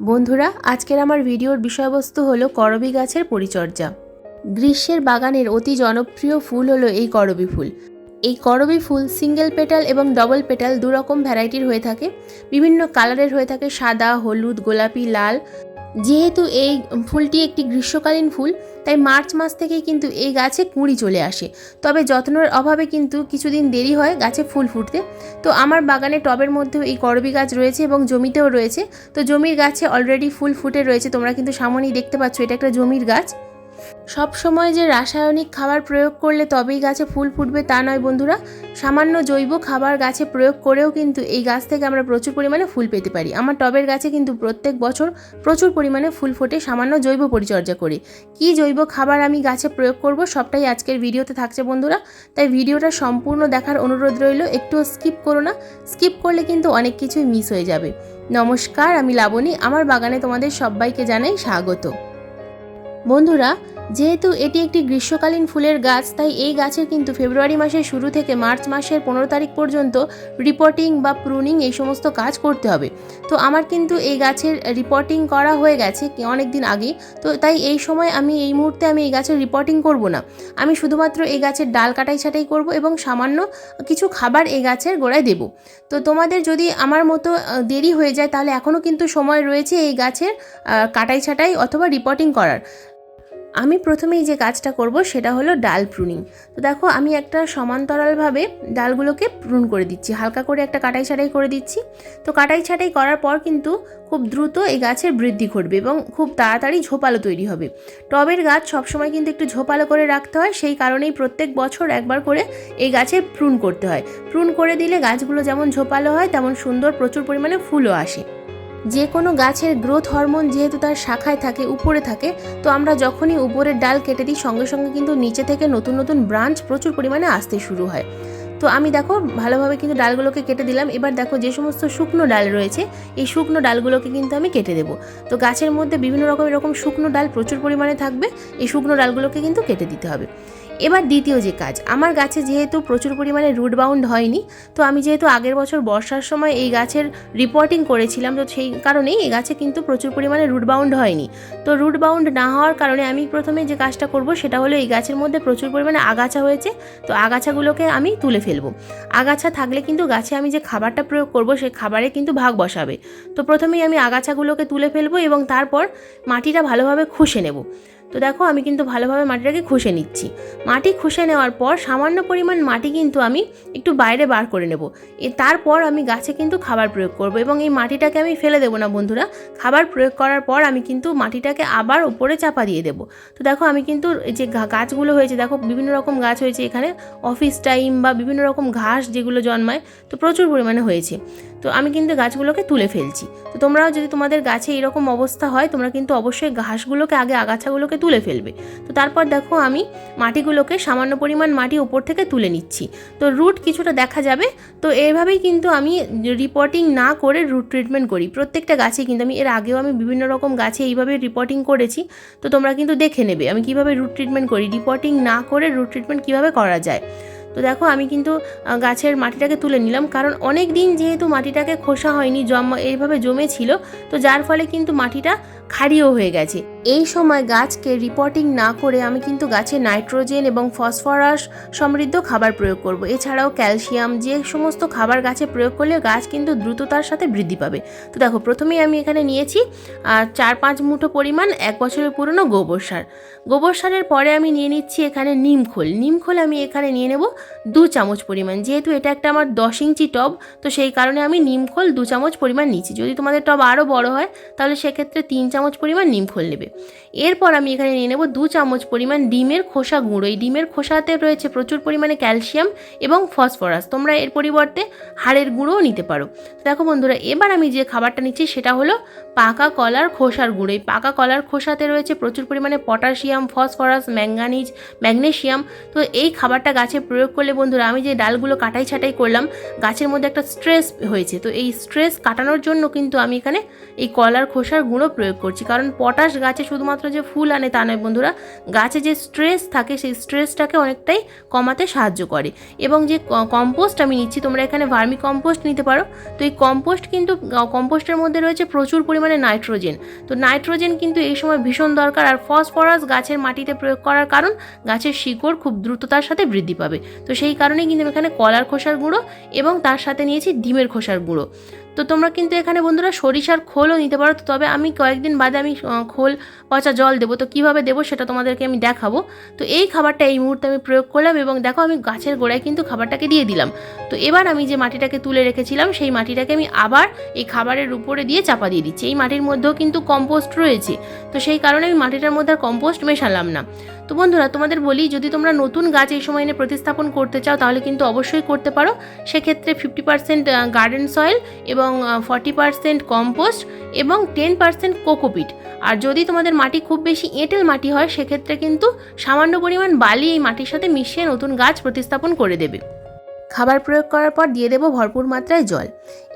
বন্ধুরা, আজকের আমার ভিডিওর বিষয়বস্তু হলো করবী গাছের পরিচর্যা। গ্রীষ্মের বাগানের অতি জনপ্রিয় ফুল হলো এই করবি ফুল। এই করবি ফুল সিঙ্গেল পেটাল এবং ডবল পেটাল দুরকম ভ্যারাইটির হয়ে থাকে। বিভিন্ন কালারের হয়ে থাকে সাদা, হলুদ, গোলাপি, লাল। যেহেতু এই ফুলটি একটি গ্রীষ্মকালীন ফুল, তাই মার্চ মাস থেকেই কিন্তু এই গাছে কুঁড়ি চলে আসে। তবে যত্নের অভাবে কিন্তু কিছুদিন দেরি হয় গাছে ফুল ফুটতে। তো আমার বাগানে টবের মধ্যেও এই করবি গাছ রয়েছে এবং জমিতেও রয়েছে। তো জমির গাছে অলরেডি ফুল ফুটে রয়েছে, তোমরা কিন্তু সামনেই দেখতে পাচ্ছ, এটা একটা জমির গাছ। সব সময় যে রাসায়নিক খাবার প্রয়োগ করলে তবেই গাছে ফুল ফুটবে তা নয় বন্ধুরা। সামান্য জৈব খাবার গাছে প্রয়োগ করেও কিন্তু এই গাছ থেকে আমরা প্রচুর পরিমাণে ফুল পেতে পারি। আমার টবের গাছে কিন্তু প্রত্যেক বছর প্রচুর পরিমাণে ফুল ফোটে, সামান্য জৈব পরিচর্যা করে। কী জৈব খাবার আমি গাছে প্রয়োগ করব সবটাই আজকের ভিডিওতে থাকছে বন্ধুরা। তাই ভিডিওটা সম্পূর্ণ দেখার অনুরোধ রইল একটু স্কিপ করো না। স্কিপ করলে কিন্তু অনেক কিছুই মিস হয়ে যাবে। নমস্কার, আমি লাবণী। আমার বাগানে তোমাদের সবাইকে জানাই স্বাগত। বন্ধুরা, যেহেতু এটি একটি গ্রীষ্মকালীন ফুলের গাছ, তাই এই গাছের কিন্তু ফেব্রুয়ারি মাসের শুরু থেকে মার্চ মাসের পনেরো তারিখ পর্যন্ত রিপোর্টিং বা প্রুনিং এই সমস্ত কাজ করতে হবে। তো আমার কিন্তু এই গাছের রিপোর্টিং করা হয়ে গেছে অনেক দিন আগে, তো তাই এই সময় আমি এই মুহূর্তে আমি এই গাছের রিপোর্টিং করব না। আমি শুধুমাত্র এই গাছের ডাল কাটাই ছাটাই করব এবং সামান্য কিছু খাবার এই গাছের গোড়ায় দেব। তো তোমাদের যদি আমার মতো দেরি হয়ে যায়, তাহলে এখনও কিন্তু সময় রয়েছে এই গাছের কাটাই ছাটাই অথবা রিপোর্টিং করার। আমি প্রথমেই যে কাজটা করব সেটা হলো ডাল প্রুনিং তো দেখো, আমি একটা সমান্তরালভাবে ডালগুলোকে প্রুন করে দিচ্ছি। হালকা করে একটা কাটাই ছাটাই করে দিচ্ছি। তো কাটাই ছাটাই করার পর কিন্তু খুব দ্রুত এই গাছের বৃদ্ধি ঘটবে এবং খুব তাড়াতাড়ি ঝোপালো তৈরি হবে। টবের গাছ সবসময় কিন্তু একটু ঝোপালো করে রাখতে হয়, সেই কারণেই প্রত্যেক বছর একবার করে এই গাছের প্রুন করতে হয়। প্রুন করে দিলে গাছগুলো যেমন ঝোপালো হয়, তেমন সুন্দর প্রচুর পরিমাণে ফুলও আসে। যে কোনো গাছের গ্রোথ হরমোন যেহেতু তার শাখায় থাকে, উপরে থাকে, তো আমরা যখনই উপরের ডাল কেটে দিই, সঙ্গে সঙ্গে কিন্তু নিচে থেকে নতুন নতুন ব্রাঞ্চ প্রচুর পরিমাণে আসতে শুরু হয়। তো আমি দেখো ভালোভাবে কিন্তু ডালগুলোকে কেটে দিলাম। এবার দেখো যে সমস্ত শুকনো ডাল রয়েছে, এই শুকনো ডালগুলোকে কিন্তু আমি কেটে দেবো। তো গাছের মধ্যে বিভিন্ন রকম এরকম শুকনো ডাল প্রচুর পরিমাণে থাকবে, এই শুকনো ডালগুলোকে কিন্তু কেটে দিতে হবে। এবার দ্বিতীয় যে কাজ, আমার গাছে যেহেতু প্রচুর পরিমাণে রুট বাউন্ড হয়নি, তো আমি যেহেতু আগের বছর বর্ষার সময় এই গাছের রিপোর্টিং করেছিলাম, তো সেই কারণেই এই গাছে কিন্তু প্রচুর পরিমাণে রুট বাউন্ড হয়নি। তো রুট বাউন্ড না হওয়ার কারণে আমি প্রথমে যে কাজটা করব, সেটা হলো এই গাছের মধ্যে প্রচুর পরিমাণে আগাছা হয়েছে, তো আগাছাগুলোকে আমি তুলে ফেলব। আগাছা থাকলে কিন্তু গাছে আমি যে খাবারটা প্রয়োগ করব সেই খাবারে কিন্তু ভাগ বসাবে। তো প্রথমেই আমি আগাছাগুলোকে তুলে ফেলব এবং তারপর মাটিটা ভালোভাবে খুশে নেব। তো দেখো, আমি কিন্তু ভালোভাবে মাটিটাকে খুশে নিচ্ছি। মাটি খুশে নেওয়ার পর সামান্য পরিমাণ মাটি কিন্তু আমি একটু বাইরে বার করে নেব। এ তারপর আমি গাছে কিন্তু খাবার প্রয়োগ করব এবং এই মাটিটাকে আমি ফেলে দেবো না বন্ধুরা। খাবার প্রয়োগ করার পর আমি কিন্তু মাটিটাকে আবার উপরে চাপা দিয়ে দেবো। তো দেখো, আমি কিন্তু যে গাছগুলো হয়েছে, দেখো, বিভিন্ন রকম গাছ হয়েছে এখানে। অফিস টাইম বা বিভিন্ন রকম ঘাস যেগুলো জন্মায়, তো প্রচুর পরিমাণে হয়েছে। তো আমি কিন্তু গাছগুলোকে তুলে ফেলছি। তো তোমরাও যদি তোমাদের গাছে এরকম অবস্থা হয়, তোমরা কিন্তু অবশ্যই ঘাসগুলোকে, আগে আগাছাগুলোকে তুলে ফেলবে। তো তারপর দেখো আমি মাটিগুলোকে সামান্য পরিমাণ মাটি উপর থেকে তুলে নিচ্ছি। তো রুট কিছুটা দেখা যাবে। তো এইভাবেই কিন্তু আমি রিপোর্টিং না করে রুট ট্রিটমেন্ট করি। প্রত্যেকটা গাছে কিন্তু আমি, এর আগেও আমি বিভিন্ন রকম গাছে এইভাবে রিপোর্টিং করেছি। তো তোমরা কিন্তু দেখে নেবে আমি কীভাবে রুট ট্রিটমেন্ট করি। রিপোর্টিং না করে রুট ট্রিটমেন্ট কীভাবে করা যায়? তো দেখো আমি কিন্তু গাছের মাটিটাকে তুলে নিলাম। কারণ অনেক দিন যেহেতু মাটিটাকে খোসা হয়নি, জমা, এইভাবে জমেছিল, তো যার ফলে কিন্তু মাটিটা ক্ষারীয় হয়ে গেছে। এই সময় গাছকে রিপোর্টিং না করে আমি কিন্তু গাছে নাইট্রোজেন এবং ফসফরাস সমৃদ্ধ খাবার প্রয়োগ করব। এছাড়াও ক্যালসিয়াম যে সমস্ত খাবার গাছে প্রয়োগ করলে গাছ কিন্তু দ্রুততার সাথে বৃদ্ধি পাবে। তো দেখো, প্রথমেই আমি এখানে নিয়েছি চার পাঁচ মুঠো পরিমাণ এক বছরের পুরনো গোবর সার। গোবর সারের পরে আমি নিয়ে নিচ্ছি এখানে নিমখোল নিমখোল আমি এখানে নিয়ে নেব দু চামচ পরিমাণ। যেহেতু এটা একটা আমার দশ ইঞ্চি টব, তো সেই কারণে আমি নিমখোল দু চামচ পরিমাণ নিচ্ছি। যদি তোমাদের টব আরও বড় হয়, তাহলে সেক্ষেত্রে তিন চামচ পরিমাণ নিমখোল নেবে। এরপর আমি এখানে নিয়ে নেব দু চামচ পরিমাণ ডিমের খোসা গুঁড়ো। এই ডিমের খোসাতে রয়েছে প্রচুর পরিমাণে ক্যালসিয়াম এবং ফসফরাস। তোমরা এর পরিবর্তে হাড়ের গুঁড়োও নিতে পারো। দেখো বন্ধুরা, এবার আমি যে খাবারটা নিচ্ছি সেটা হলো পাকা কলার খোসার গুঁড়ো। এই পাকা কলার খোসাতে রয়েছে প্রচুর পরিমাণে পটাশিয়াম, ফসফরাস ম্যাঙ্গানিজ ম্যাগনেশিয়াম। তো এই খাবারটা গাছে প্রয়োগ করলে বন্ধুরা, আমি যে ডালগুলো কাটাই ছাটাই করলাম, গাছের মধ্যে একটা স্ট্রেস হয়েছে। তো এই স্ট্রেস কাটানোর জন্য কিন্তু আমি এখানে এই কলার খোসার গুঁড়ো প্রয়োগ করছি। কারণ পটাশ গাছে শুধুমাত্র যে ফুল আনে তা নয় বন্ধুরা, গাছে যে স্ট্রেস থাকে সেই স্ট্রেসটাকে অনেকটাই কমাতে সাহায্য করে। এবং যে কম্পোস্ট আমি নিচ্ছি, তোমরা এখানে ভার্মি কম্পোস্ট নিতে পারো। তো এই কম্পোস্ট কিন্তু কম্পোস্টের মধ্যে রয়েছে প্রচুর পরিমাণে নাইট্রোজেন তো নাইট্রোজেন কিন্তু এই সময় ভীষণ দরকার, আর ফসফরাস গাছের মাটিতে প্রয়োগ করার কারণ গাছের শিকড় খুব দ্রুততার সাথে বৃদ্ধি পাবে। তো সেই কারণেই কিন্তু আমি এখানে কলার খোসার গুঁড়ো এবং তার সাথে নিয়েছি ডিমের খোসার গুঁড়ো। তো তোমরা কিন্তু এখানে বন্ধুরা সরিষার খোলও নিতে পারো। তবে আমি কয়েকদিন বাদে আমি খোল, পচা জল দেবো। তো কীভাবে দেবো সেটা তোমাদেরকে আমি দেখাবো। তো এই খাবারটা এই মুহূর্তে আমি প্রয়োগ করলাম এবং দেখো আমি গাছের গোড়ায় কিন্তু খাবারটাকে দিয়ে দিলাম। তো এবার আমি যে মাটিটাকে তুলে রেখেছিলাম, সেই মাটিটাকে আমি আবার এই খাবারের উপরে দিয়ে চাপা দিয়ে দিচ্ছি। এই মাটির মধ্যেও কিন্তু কম্পোস্ট রয়েছে। তো সেই কারণে আমি মাটিটার মধ্যে আর কম্পোস্ট মেশালাম না। তো বন্ধুরা, তোমাদের বলি, যদি তোমরা নতুন গাছ এই সময় এনে প্রতিস্থাপন করতে চাও, তাহলে কিন্তু অবশ্যই করতে পারো। সেক্ষেত্রে ফিফটি পার্সেন্ট গার্ডেন সয়েল এবং ফর্টি পার্সেন্ট কম্পোস্ট এবং টেন পার্সেন্ট কোকোপিট আর যদি তোমাদের মাটি খুব বেশি এঁটেল মাটি হয়, সেক্ষেত্রে কিন্তু সামান্য পরিমাণ বালি এই মাটির সাথে মিশিয়ে নতুন গাছ প্রতিস্থাপন করে দেবে। খাবার প্রয়োগ করার পর দিয়ে দেবো ভরপুর মাত্রায় জল।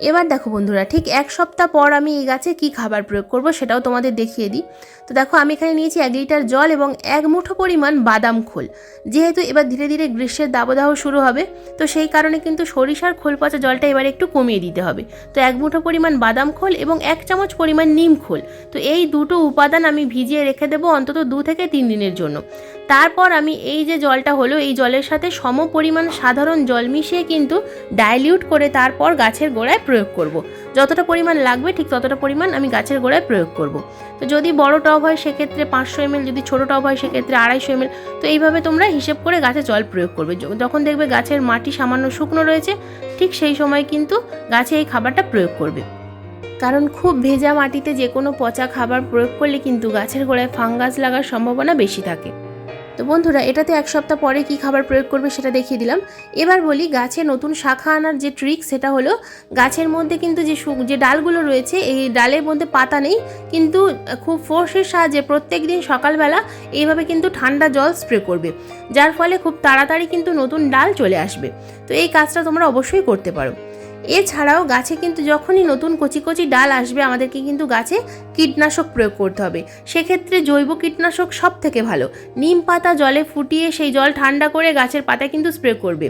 এবার দেখো বন্ধুরা, ঠিক এক সপ্তাহ পর আমি এই গাছে কি খাবার প্রয়োগ করব সেটাও তোমাদের দেখিয়ে দিই। তো দেখো, আমি এখানে নিয়েছি এক লিটার জল এবং এক মুঠো পরিমাণ বাদাম খোল। যেহেতু এবার ধীরে ধীরে গ্রীষ্মের দাবদাহ শুরু হবে, তো সেই কারণে কিন্তু সরিষার খোল পচা জলটা এবার একটু কমিয়ে দিতে হবে। তো এক মুঠো পরিমাণ বাদাম খোল এবং এক চামচ পরিমাণ নিম খোল। তো এই দুটো উপাদান আমি ভিজিয়ে রেখে দেবো অন্তত দু থেকে তিন দিনের জন্য। তারপর আমি এই যে জলটা হলো, এই জলের সাথে সম পরিমাণ সাধারণ জল মিশিয়ে কিন্তু ডাইলিউট করে তারপর গাছের গোড়ায় প্রয়োগ করব। যতটা পরিমাণ লাগবে ঠিক ততটা পরিমাণ আমি গাছের গোড়ায় প্রয়োগ করব। তো যদি বড় টব হয় সেক্ষেত্রে পাঁচশো এমএল যদি ছোটো টব হয় সেক্ষেত্রে আড়াইশো এমএল তো এইভাবে তোমরা হিসেব করে গাছে জল প্রয়োগ করবে যখন দেখবে গাছের মাটি সামান্য শুকনো রয়েছে, ঠিক সেই সময় কিন্তু গাছে এই খাবারটা প্রয়োগ করবে কারণ খুব ভেজা মাটিতে যে কোনো পচা খাবার প্রয়োগ করলে কিন্তু গাছের গোড়ায় ফাঙ্গাস লাগার সম্ভাবনা বেশি থাকে তো বন্ধুরা, এটাতে এক সপ্তাহ পরে কি খাবার প্রয়োগ করবে সেটা দেখিয়ে দিলাম। এবার বলি, গাছে নতুন শাখা আনার যে ট্রিক সেটা হলো, গাছের মধ্যে কিন্তু যে যে ডালগুলো রয়েছে, এই ডালের মধ্যে পাতা নেই, কিন্তু খুব ফোর্সের সাহায্যে প্রত্যেক দিন সকালবেলা এইভাবে কিন্তু ঠান্ডা জল স্প্রে করবে। যার ফলে খুব তাড়াতাড়ি কিন্তু নতুন ডাল চলে আসবে। তো এই কাজটা তোমরা অবশ্যই করতে পারো। এছাড়াও গাছে কিন্তু যখনই নতুন কচি কচি ডাল আসবে, আমাদেরকে কিন্তু গাছে কীটনাশক প্রয়োগ করতে হবে। সেক্ষেত্রে জৈব কীটনাশক সব থেকে ভালো। নিম পাতা জলে ফুটিয়ে সেই জল ঠান্ডা করে গাছের পাতায় কিন্তু স্প্রে করবে।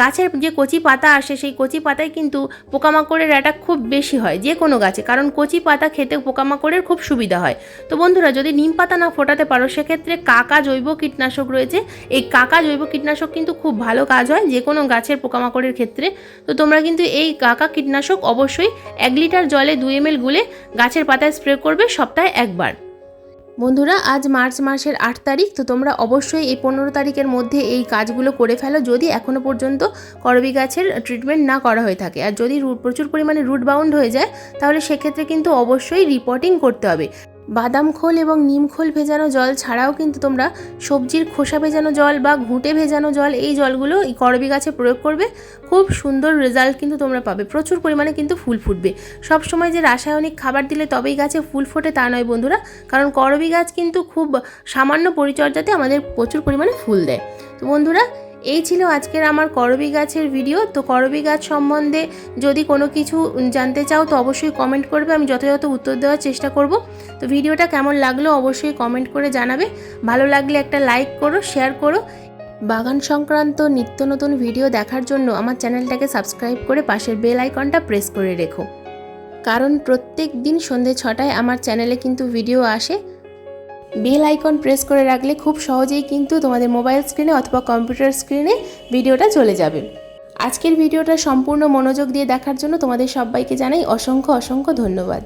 গাছের যে কচি পাতা আসে, সেই কচি পাতায় কিন্তু পোকামাকড়ের অ্যাটাক খুব বেশি হয়, যে কোনো গাছে। কারণ কচি পাতা খেতে পোকামাকড়ের খুব সুবিধা হয়। তো বন্ধুরা, যদি নিম পাতা না ফোটাতে পারো, সেক্ষেত্রে কাকা জৈব কীটনাশক রয়েছে। এই কাকা জৈব কীটনাশক কিন্তু খুব ভালো কাজ হয়, যে কোনো গাছের পোকামাকড়ের ক্ষেত্রে। তো তোমরা কিন্তু এই কাকা কীটনাশক অবশ্যই এক লিটার জলে দুই এম গুলে গাছের পাতায় স্প্রে করবে সপ্তাহে একবার। বন্ধুরা, আজ মার্চ মাসের আট তারিখ, তো তোমরা অবশ্যই এই পনেরো তারিখের মধ্যে এই কাজগুলো করে ফেলো যদি এখনও পর্যন্ত করবি গাছের ট্রিটমেন্ট না করা হয়ে থাকে। আর যদি রুট প্রচুর পরিমাণে রুট বাউন্ড হয়ে যায়, তাহলে সেক্ষেত্রে কিন্তু অবশ্যই রিপোর্টিং করতে হবে। বাদাম খোল এবং নিম খোল ভেজানো জল ছাড়াও কিন্তু তোমরা সবজির খোসা ভেজানো জল বা ঘুঁটে ভেজানো জল এই জলগুলো এই করবি গাছে প্রয়োগ করবে। খুব সুন্দর রেজাল্ট কিন্তু তোমরা পাবে। প্রচুর পরিমাণে কিন্তু ফুল ফুটবে। সব সময় যে রাসায়নিক খাবার দিলে তবেই গাছে ফুল ফোটে তা নয় বন্ধুরা, কারণ করবি গাছ কিন্তু খুব সামান্য পরিচর্যাতে আমাদের প্রচুর পরিমাণে ফুল দেয়। তো বন্ধুরা এই ছিল আজকের আমার করবি গাছের ভিডিও তো করবি গাছ সম্বন্ধে যদি কোনো কিছু জানতে চাও, তো অবশ্যই কমেন্ট করবে। আমি যথাযথ উত্তর দেওয়ার চেষ্টা করব। তো ভিডিওটা কেমন লাগল অবশ্যই কমেন্ট করে জানাবে। ভালো লাগলে একটা লাইক করো শেয়ার করো। বাগান সংক্রান্ত নিত্য নতুন ভিডিও দেখার জন্য আমার চ্যানেলটাকে সাবস্ক্রাইব করে পাশের বেল আইকনটা প্রেস করে রেখো। কারণ প্রত্যেক দিন সন্ধে ছটায় আমার চ্যানেলে কিন্তু ভিডিও আসে। বেল আইকন প্রেস করে রাখলে খুব সহজেই কিন্তু তোমাদের মোবাইল স্ক্রিনে অথবা কম্পিউটার স্ক্রিনে ভিডিওটা চলে যাবে। আজকের ভিডিওটা সম্পূর্ণ মনোযোগ দিয়ে দেখার জন্য তোমাদের সবাইকে জানাই অসংখ্য অসংখ্য ধন্যবাদ।